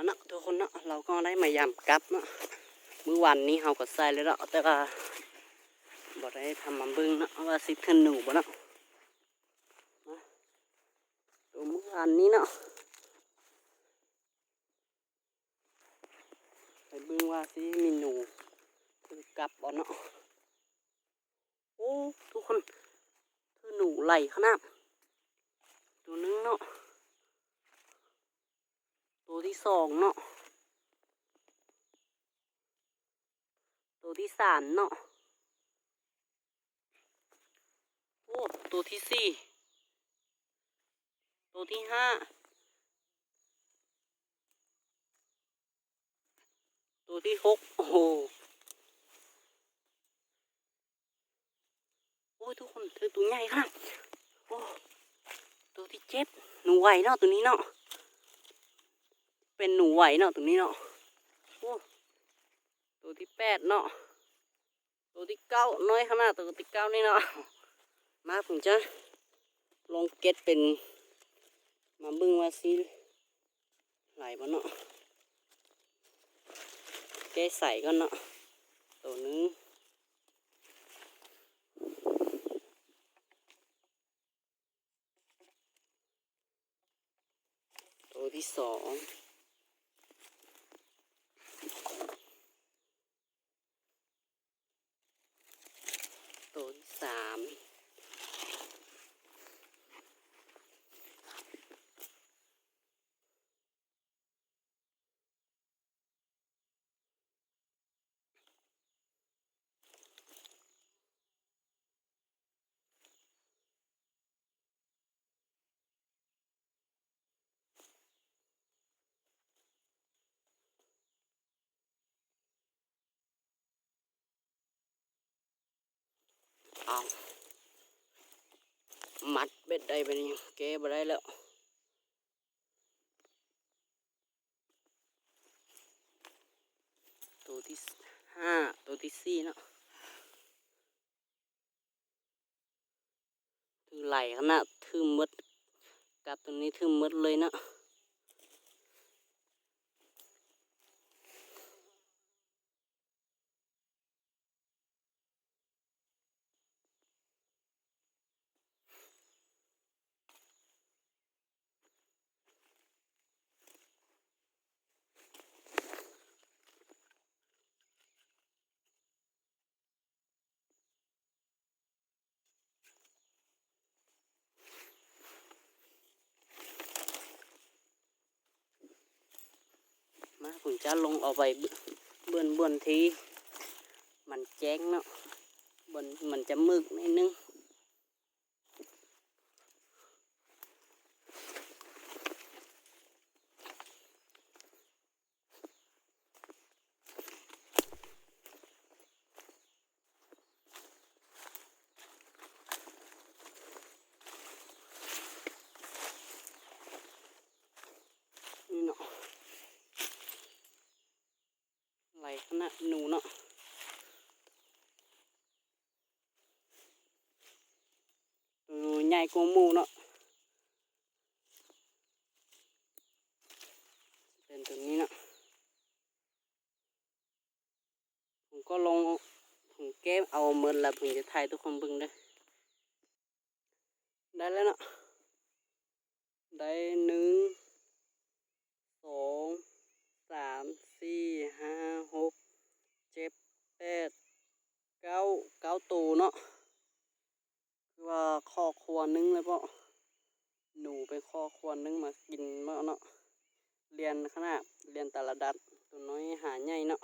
มาเนาะทุกคนเนาะเราก็ได้มายำกับเนาะมื้อวันนี้เราก็ใส่เลยเนาะแต่ก็บ่ได้ทำมาบิ่งเนาะว่าสิขึ้นหนูบ่เนาะดูมื้อวันนี้เนาะไปบิ่งว่าสิมีหนูคือกับบ่เนาะโอ้ทุกคนคือหนูไหลขนาดตัวนึงเนาะ ที่สองเนาะ ตัวที่สามเนาะ โอ้ ตัวที่สี่ ตัวที่ห้า ตัวที่หกโอ้โหโอ้ยทุกคนเธอตัวใหญ่ขนาดโอ้ตัวที่เจ็ดหนูไหวเนาะตัวนี้เนาะ เป็นหนูไหวเนาะตรงนี้เนาะตัวที่แปดเนาะตัวที่เก้าน้อยขนาดตัวที่เก้านี่เนาะมาผมจะลองเก็ตเป็นมาบึ้งว่าซีไหลบ่เนาะแก้ใส่ก็เนาะตัวนึงตัวที่สอง ตัวที่ สาม เอามัดเบ็ดได้ไปนี่แกบ่ได้แล้วตัวที่ห้าตัวที่สี่เนาะถือไหลขนาดถือมดกับตัวนี้ถือมดเลยเนาะ จะลงเอาไปเบื่อนเบื่อนทีมันแจ้งเนาะบนมันจะมึกนิดนึง นี่เนาะไหลข นาดหนูเนาะตัวใหญ่กว่าหมูเนาะเป็นตัวนี้เนาะผมก็ลงผมเก็บเอาเมินแล้วผมจะถ่ายทุกคนบิ่งด้อได้แล้วเนาะได้หนึ่งสองสามสี่ห้าหก แปดเก้าเก้าตัวเนาะคือว่าข้อควรนึงเลยเปาะหนูไปข้อควรนึงมากินมาเนาะเรียนขนาดเรียนแต่ละดัดตัวน้อยหาใหญ่เนาะ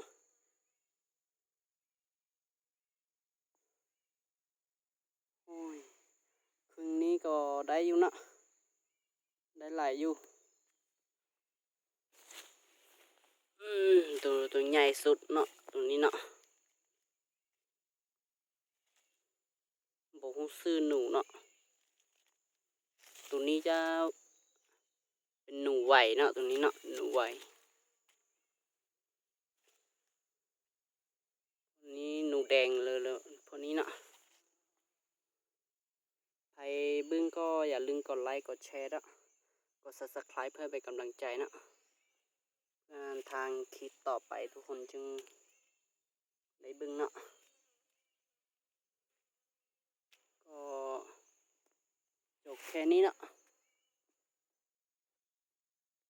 โอ้ยครึ่งนี้ก็ได้อยู่เนาะได้หลายอยู่อืมตัวตัวใหญ่สุดเนาะตัวนี้เนาะ บอกฮู้ซื้อหนูเนาะตัวนี้จะเป็นหนูไหวเนาะตัวนี้เนาะหนูไหวนี้หนูแดงเลยเลยพวกนี้เนาะใครบึ้งก็อย่าลืมกดไลค์กดแชร์เนาะกด subscribe เพื่อเป็นกำลังใจเนาะงานทางคิดต่อไปทุกคนจึงได้บึ้งเนาะก็จบแค่นี้เนาะ